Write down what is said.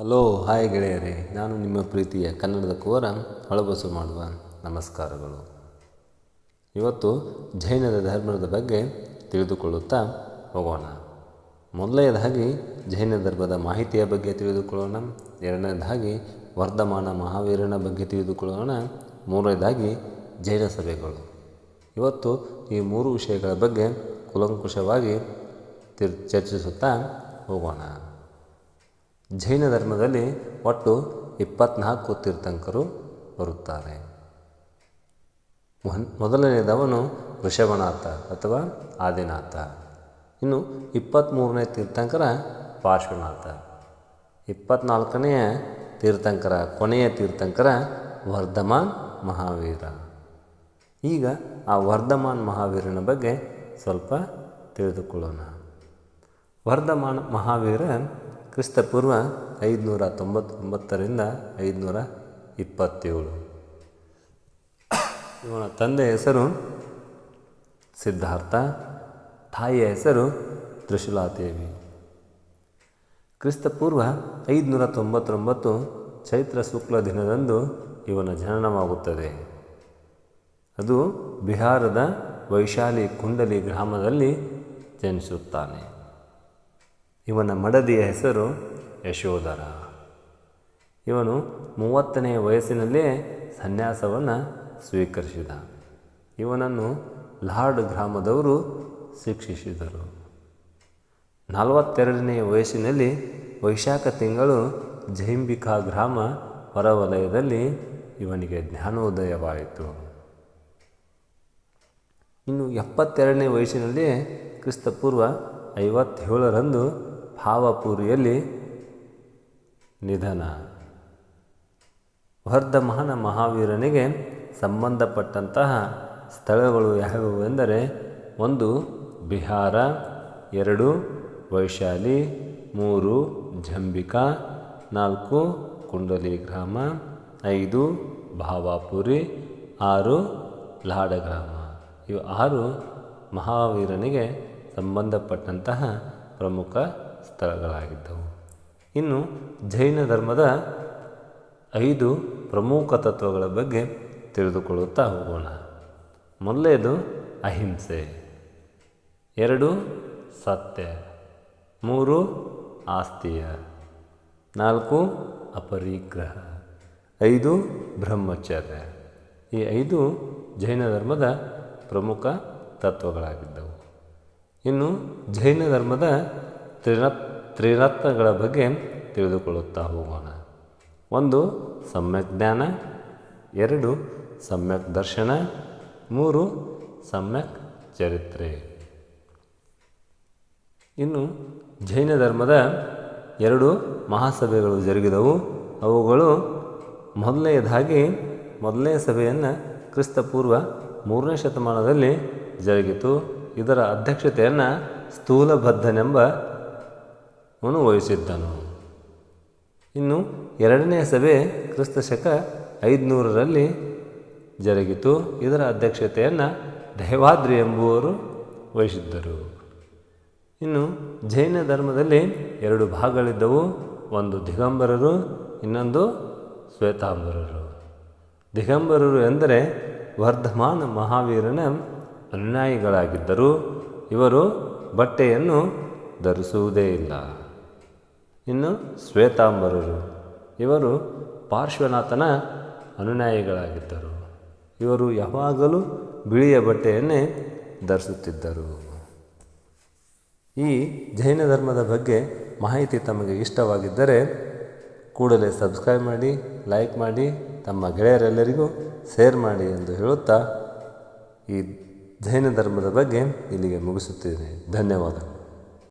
Hello, hi ಗೆಳೆಯರೇ. ನಾನು ನಿಮ್ಮ ಪ್ರೀತಿಯ ಕನ್ನಡದ ಕೋರ ಹೊಳಬಸು ಮಾಡುವ. ನಮಸ್ಕಾರಗಳು. ಇವತ್ತು ಜೈನದ ಧರ್ಮದ ಬಗ್ಗೆ ತಿಳಿದುಕೊಳ್ಳುತ್ತಾ ಹೋಗೋಣ. ಮೊದಲನೆಯದಾಗಿ ಜೈನ ಧರ್ಮದ ಮಾಹಿತಿಯ ಬಗ್ಗೆ ತಿಳಿದುಕೊಳ್ಳೋಣ. ಎರಡನೇದಾಗಿ ವರ್ಧಮಾನ ಮಹಾವೀರನ ಬಗ್ಗೆ ತಿಳಿದುಕೊಳ್ಳೋಣ. ಮೂರನೇದಾಗಿ ಜೈನ ಸಭೆಗಳು. ಇವತ್ತು ಈ ಮೂರು ವಿಷಯಗಳ ಬಗ್ಗೆ ಕುಲಂಕುಷವಾಗಿ ಚರ್ಚಿಸುತ್ತಾ ಹೋಗೋಣ. ಜೈನ ಧರ್ಮದಲ್ಲಿ ಒಟ್ಟು ಇಪ್ಪತ್ನಾಲ್ಕು ತೀರ್ಥಂಕರು ಬರುತ್ತಾರೆ. ಮೊದಲನೆಯದವನು ವೃಷಭನಾಥ ಅಥವಾ ಆದಿನಾಥ. ಇನ್ನು ಇಪ್ಪತ್ತ್ಮೂರನೇ ತೀರ್ಥಂಕರ ಪಾರ್ಶ್ವನಾಥ. ಇಪ್ಪತ್ನಾಲ್ಕನೆಯ ತೀರ್ಥಂಕರ ಕೊನೆಯ ತೀರ್ಥಂಕರ ವರ್ಧಮಾನ್ ಮಹಾವೀರ. ಈಗ ಆ ವರ್ಧಮಾನ್ ಮಹಾವೀರನ ಬಗ್ಗೆ ಸ್ವಲ್ಪ ತಿಳಿದುಕೊಳ್ಳೋಣ. ವರ್ಧಮಾನ್ ಮಹಾವೀರ ಕ್ರಿಸ್ತಪೂರ್ವ ಐದುನೂರ ತೊಂಬತ್ತೊಂಬತ್ತರಿಂದ ಐದುನೂರ ಇಪ್ಪತ್ತೇಳು. ಇವನ ತಂದೆ ಹೆಸರು ಸಿದ್ಧಾರ್ಥ, ತಾಯಿಯ ಹೆಸರು ತ್ರಿಶುಲಾದೇವಿ. ಕ್ರಿಸ್ತಪೂರ್ವ ಐದುನೂರ ತೊಂಬತ್ತೊಂಬತ್ತು ಚೈತ್ರ ಶುಕ್ಲ ದಿನದಂದು ಇವನ ಜನನವಾಗುತ್ತದೆ. ಅದು ಬಿಹಾರದ ವೈಶಾಲಿ ಕುಂಡಲಿ ಗ್ರಾಮದಲ್ಲಿ ಜನಿಸುತ್ತಾನೆ. ಇವನ ಮಡದಿಯ ಹೆಸರು ಯಶೋಧರ. ಇವನು ಮೂವತ್ತನೆಯ ವಯಸ್ಸಿನಲ್ಲೇ ಸನ್ಯಾಸವನ್ನು ಸ್ವೀಕರಿಸಿದ. ಇವನನ್ನು ಲಾರ್ಡ್ ಗ್ರಾಮದವರು ಶಿಕ್ಷಿಸಿದರು. ನಲವತ್ತೆರಡನೆಯ ವಯಸ್ಸಿನಲ್ಲಿ ವೈಶಾಖ ತಿಂಗಳು ಜೈಂಬಿಕಾ ಗ್ರಾಮ ಹೊರವಲಯದಲ್ಲಿ ಇವನಿಗೆ ಜ್ಞಾನೋದಯವಾಯಿತು. ಇನ್ನು ಎಪ್ಪತ್ತೆರಡನೇ ವಯಸ್ಸಿನಲ್ಲಿ ಕ್ರಿಸ್ತಪೂರ್ವ ಐವತ್ತೇಳರಂದು ಭಾವಪುರಿಯಲ್ಲಿ ನಿಧನ. ವರ್ಧಮಾನ ಮಹಾವೀರನಿಗೆ ಸಂಬಂಧಪಟ್ಟಂತಹ ಸ್ಥಳಗಳು ಯಾವುವು ಎಂದರೆ ಒಂದು ಬಿಹಾರ, ಎರಡು ವೈಶಾಲಿ, ಮೂರು ಜಂಬಿಕಾ, ನಾಲ್ಕು ಕುಂಡಲಿ ಗ್ರಾಮ, ಐದು ಭಾವಾಪುರಿ, ಆರು ಲಾಡ ಗ್ರಾಮ ಇವು ಆರು ಮಹಾವೀರನಿಗೆ ಸಂಬಂಧಪಟ್ಟಂತಹ ಪ್ರಮುಖ ಸ್ಥಳಗಳಾಗಿದ್ದವು. ಇನ್ನು ಜೈನ ಧರ್ಮದ ಐದು ಪ್ರಮುಖ ತತ್ವಗಳ ಬಗ್ಗೆ ತಿಳಿದುಕೊಳ್ಳುತ್ತಾ ಹೋಗೋಣ. ಮೊದಲೇದು ಅಹಿಂಸೆ. ಎರಡು, ಸತ್ಯ. ಮೂರು, ಆಸ್ತಿಯ. ನಾಲ್ಕು, ಅಪರಿಗ್ರಹ. ಐದು, ಬ್ರಹ್ಮಚರ್ಯ. ಈ ಐದು ಜೈನ ಧರ್ಮದ ಪ್ರಮುಖ ತತ್ವಗಳಾಗಿದ್ದವು. ಇನ್ನು ಜೈನ ಧರ್ಮದ ತ್ರಿರತ್ ತ್ರಿರತ್ನಗಳ ಬಗ್ಗೆ ತಿಳಿದುಕೊಳ್ಳುತ್ತಾ ಹೋಗೋಣ. ಒಂದು, ಸಮ್ಯಕ್ ಜ್ಞಾನ. ಎರಡು, ಸಮ್ಯಕ್ ದರ್ಶನ. ಮೂರು, ಸಮ್ಯಕ್ ಚರಿತ್ರೆ. ಇನ್ನು, ಜೈನ ಧರ್ಮದ ಎರಡು ಮಹಾಸಭೆಗಳು ಜರುಗಿದವು. ಅವುಗಳು ಮೊದಲನೆಯದಾಗಿ ಮೊದಲನೇ ಸಭೆಯನ್ನು ಕ್ರಿಸ್ತಪೂರ್ವ ಮೂರನೇ ಶತಮಾನದಲ್ಲಿ ಜರುಗಿತು. ಇದರ ಅಧ್ಯಕ್ಷತೆಯನ್ನು ಸ್ಥೂಲಬದ್ಧನೆಂಬ ಅವನು ವಹಿಸಿದ್ದನು ಇನ್ನು ಎರಡನೇ ಸಭೆ ಕ್ರಿಸ್ತ ಶಕ ಐದುನೂರರಲ್ಲಿ ಜರುಗಿತು. ಇದರ ಅಧ್ಯಕ್ಷತೆಯನ್ನು ದೇವಾದ್ರಿ ಎಂಬುವರು ವಹಿಸಿದ್ದರು. ಇನ್ನು ಜೈನ ಧರ್ಮದಲ್ಲಿ ಎರಡು ಭಾಗಗಳಿದ್ದವು. ಒಂದು ದಿಗಂಬರರು, ಇನ್ನೊಂದು ಶ್ವೇತಾಂಬರರು. ದಿಗಂಬರರು ಎಂದರೆ ವರ್ಧಮಾನ ಮಹಾವೀರನ ಅನುಯಾಯಿಗಳಾಗಿದ್ದರು. ಇವರು ಬಟ್ಟೆಯನ್ನು ಧರಿಸುವುದೇ ಇಲ್ಲ. ಇನ್ನು ಶ್ವೇತಾಂಬರರು. ಇವರು ಪಾರ್ಶ್ವನಾಥನ ಅನುಯಾಯಿಗಳಾಗಿದ್ದರು. ಇವರು ಯಾವಾಗಲೂ ಬಿಳಿಯ ಬಟ್ಟೆಯನ್ನೇ ಧರಿಸುತ್ತಿದ್ದರು. ಈ ಜೈನ ಧರ್ಮದ ಬಗ್ಗೆ ಮಾಹಿತಿ ತಮಗೆ ಇಷ್ಟವಾಗಿದ್ದರೆ ಕೂಡಲೇ ಸಬ್ಸ್ಕ್ರೈಬ್ ಮಾಡಿ, ಲೈಕ್ ಮಾಡಿ, ತಮ್ಮ ಗೆಳೆಯರೆಲ್ಲರಿಗೂ ಶೇರ್ ಮಾಡಿ ಎಂದು ಹೇಳುತ್ತಾ ಈ ಜೈನ ಧರ್ಮದ ಬಗ್ಗೆ ಇಲ್ಲಿಗೆ ಮುಗಿಸುತ್ತೇನೆ. ಧನ್ಯವಾದಗಳು.